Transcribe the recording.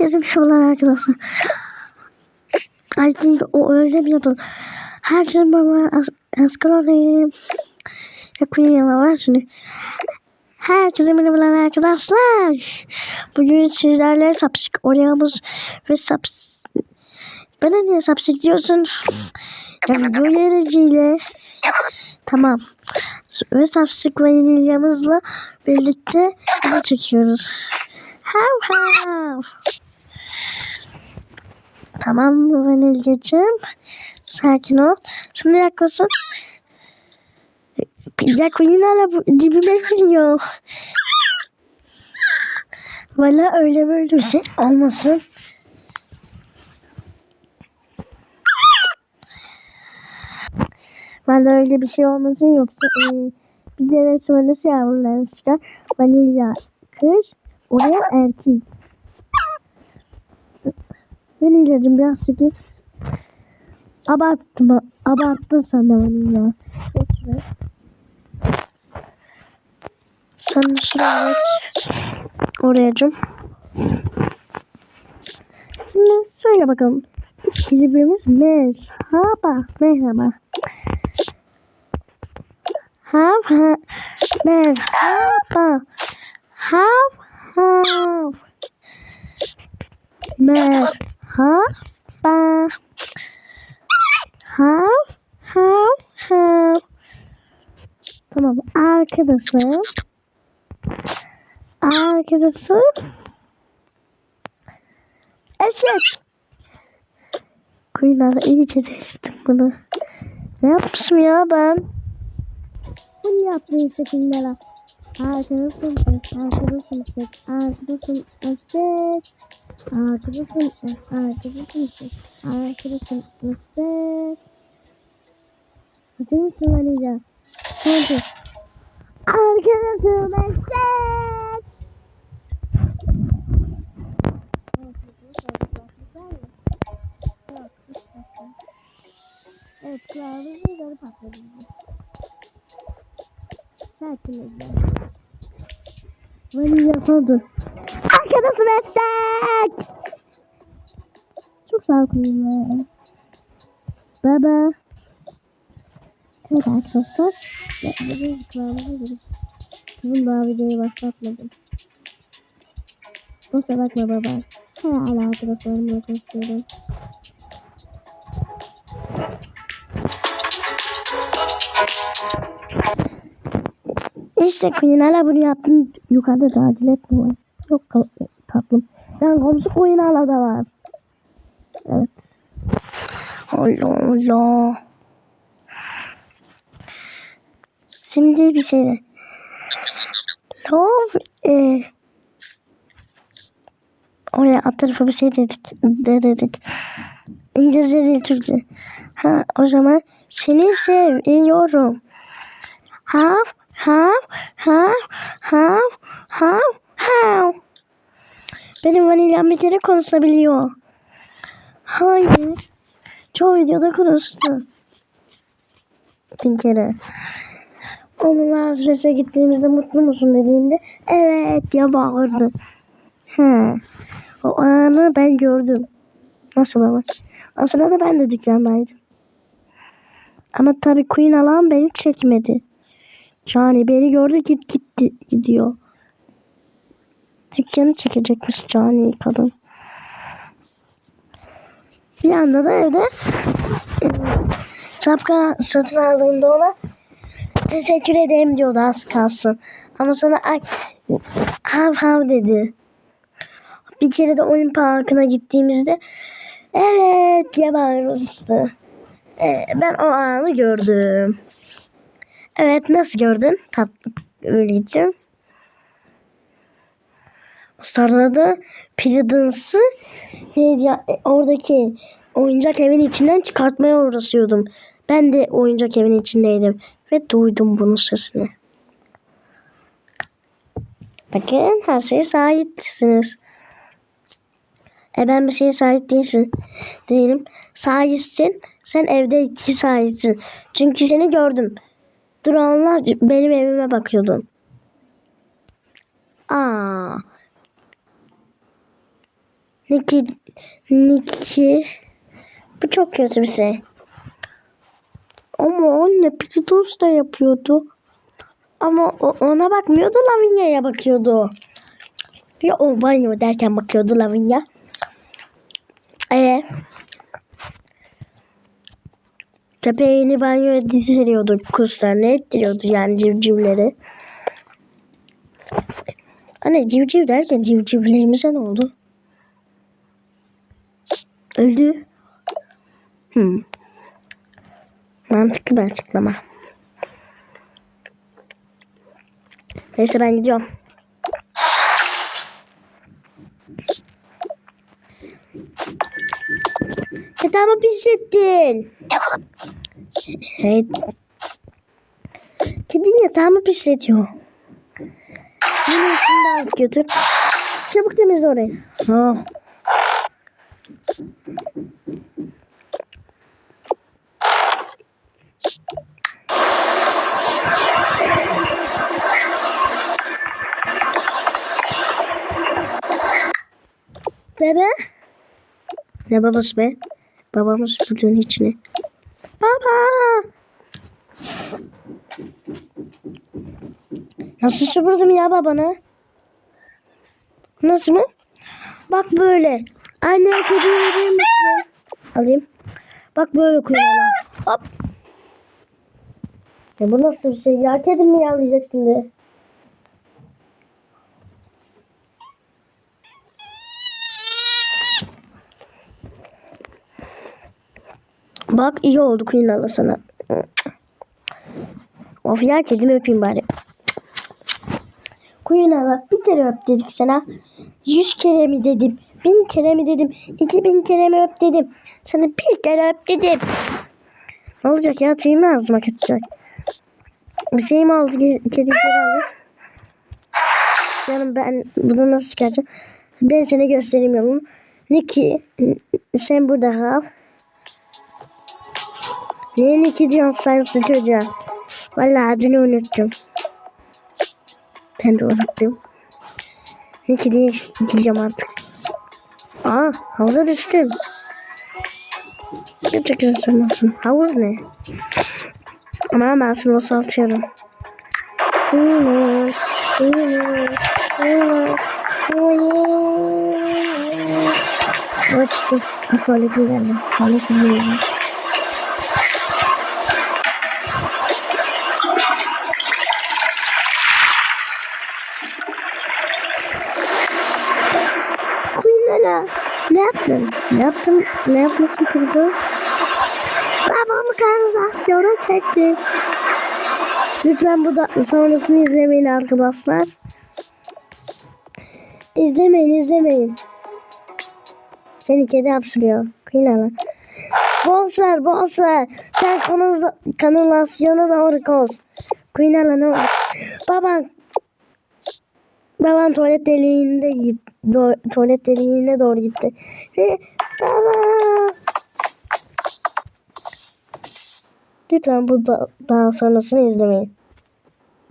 Bizim şovlar arkadaşlar. Think o öyle mi yapalım? Herkese merhaba. Az, asker olayım. Yakın yıla var şimdi. Herkese merhabalar arkadaşlar. Bugün sizlerle sapsik oynayamız ve saps... Bana niye sapsik diyorsun? Ya video yöneticiyle. Tamam. Ve sapsik vanilyamızla birlikte video çekiyoruz. Hav hav. Tamam vanilyacığım. Sakin ol. Şimdi yaklaşın. Ya bu- dibime giriyor. Valla öyle böyle bir şey olmasın. Valla öyle bir şey olmasın yoksa e, bir de sonrası yavruları çıkar. Vanilya kız, oraya erkek. Vanilyacım biraz çekil. Abartma, abarttın sen. Boş ver. Sen de şuraya geç. Orayacım. Şimdi söyle bakalım. Kelimemiz merhaba. Merhaba. Hav ha. Merhaba. Hav hav. Merhaba. Hav hav hav. Tamam arkadaşım. Arkadaşım. Eşek. Kuyularda iyice değiştim bunu. Ne yapmışım ya ben? Bunu yapmayı şekillere. Arkadaşım es, arkadaşım es, arkadaşım es, arkadaşım es, arkadaşım es, arkadaşım es. Hazır mısın Vanilya? Hadi. Arkadaşım es. Evet, kulağımızın üzeri patladı. Sakin ol. Vanilya sondu. Arkadaşım esnek. Çok sağ ol kuyumlar. Baba. Evet arkadaşlar. Kızım daha videoyu başlatmadım. Kusura bakma baba. Hala arkadaşlarımla konuşuyorum. İşte hala bunu yaptım. Yukarıda tacil etme var. Yok tatlım. Ben komşu hala da var. Evet. Allah Allah. Şimdi bir şey de. Love e, oraya alt tarafa bir şey dedik. De dedik. İngilizce değil Türkçe. Ha o zaman seni seviyorum. Hav hav hav hav hav hav. Benim vanilyam bir kere konuşabiliyor. Hayır. Çoğu videoda konuştu. Bir kere. Onunla Hazret'e gittiğimizde mutlu musun dediğimde evet diye bağırdı. He. O anı ben gördüm. Nasıl ama? Aslında da ben de dükkandaydım. Ama tabii Queen alan beni çekmedi. Cani beni gördü git gitti gidiyor. Dükkanı çekecekmiş Cani kadın. Bir anda da evde e, şapka satın aldığımda ona teşekkür ederim diyordu az kalsın. Ama sonra ay hav hav dedi. Bir kere de oyun parkına gittiğimizde evet diye bağırmıştı. Ee, ben o anı gördüm. Evet nasıl gördün? Tatlı öyleyeceğim. Sonra da Pridence'ı neydi ya, e, oradaki oyuncak evin içinden çıkartmaya uğraşıyordum. Ben de oyuncak evin içindeydim ve duydum bunun sesini. Bakın her şeye sahipsiniz. E ben bir şeye sahip değilsin. Değilim. Sahipsin. Sen evde iki sahipsin. Çünkü seni gördüm. Duranlar benim evime bakıyordun. Aa. Niki, Niki. Bu çok kötü bir şey. Ama anne Pitos da yapıyordu. Ama ona bakmıyordu Lavinia'ya bakıyordu. Ya o banyo derken bakıyordu Lavinia. Ee, yeni banyoya diziliyordu kuşlarını ettiriyordu yani civcivleri. Anne civciv derken civcivlerimize ne oldu? Öldü. Hmm. Mantıklı bir açıklama. Neyse ben gidiyorum. Yatağımı pislettin. Evet. Kedin yatağımı pisletiyor. Yine şunu da götür. Çabuk temizle orayı. Ha. Bebe. Ne babası be? Babamız süpürdüğün içine. Baba. Nasıl süpürdüm ya babanı? Nasıl mı? Bak böyle. Anne kediyi? Alayım. Bak böyle kuyruğuna. Hop. Ya bu nasıl bir şey ya? Kedi mi yavlayacak şimdi? Bak iyi oldu kuyruğuna sana. Of ya kedimi öpeyim bari. Kuyruğuna bir kere öp dedik sana. Yüz kere mi dedim? Bin kere mi dedim? İki bin kere mi öp dedim? Sana bir kere öp dedim. Ne olacak ya? Tüyümü ağzıma kaçacak. Bir şey mi oldu? Ke- Kedi aldı. Canım ben bunu nasıl çıkaracağım? Ben sana göstereyim yolumu. Niki sen burada kal. Niye Niki diyorsun sayısı çocuğa? Vallahi adını unuttum. Ben de unuttum. Niki diye diyeceğim artık. Aa havuza düştüm. Gerçekten sormasın. Havuz ne? Ama ben şunu saltıyorum. Timur, Timur, Timur, Timur. O çıktı. Az tuvalete geldim. Tuvalete geldim. Kuynana. Yaptın? Ne yaptın? Ne yapmışsın kızım? Babamı kanalizasyona çekti. Lütfen bu da sonrasını izlemeyin arkadaşlar. İzlemeyin izlemeyin. Seni kedi hapşırıyor. Kuynana. Boş ver boş ver. Sen kanaliza kanalizasyona doğru koş. Kuynana ne olur. Baban Baban tuvalet deliğinde do- tuvalet deliğine doğru gitti. Ve baba. Lütfen bu da, daha sonrasını izlemeyin.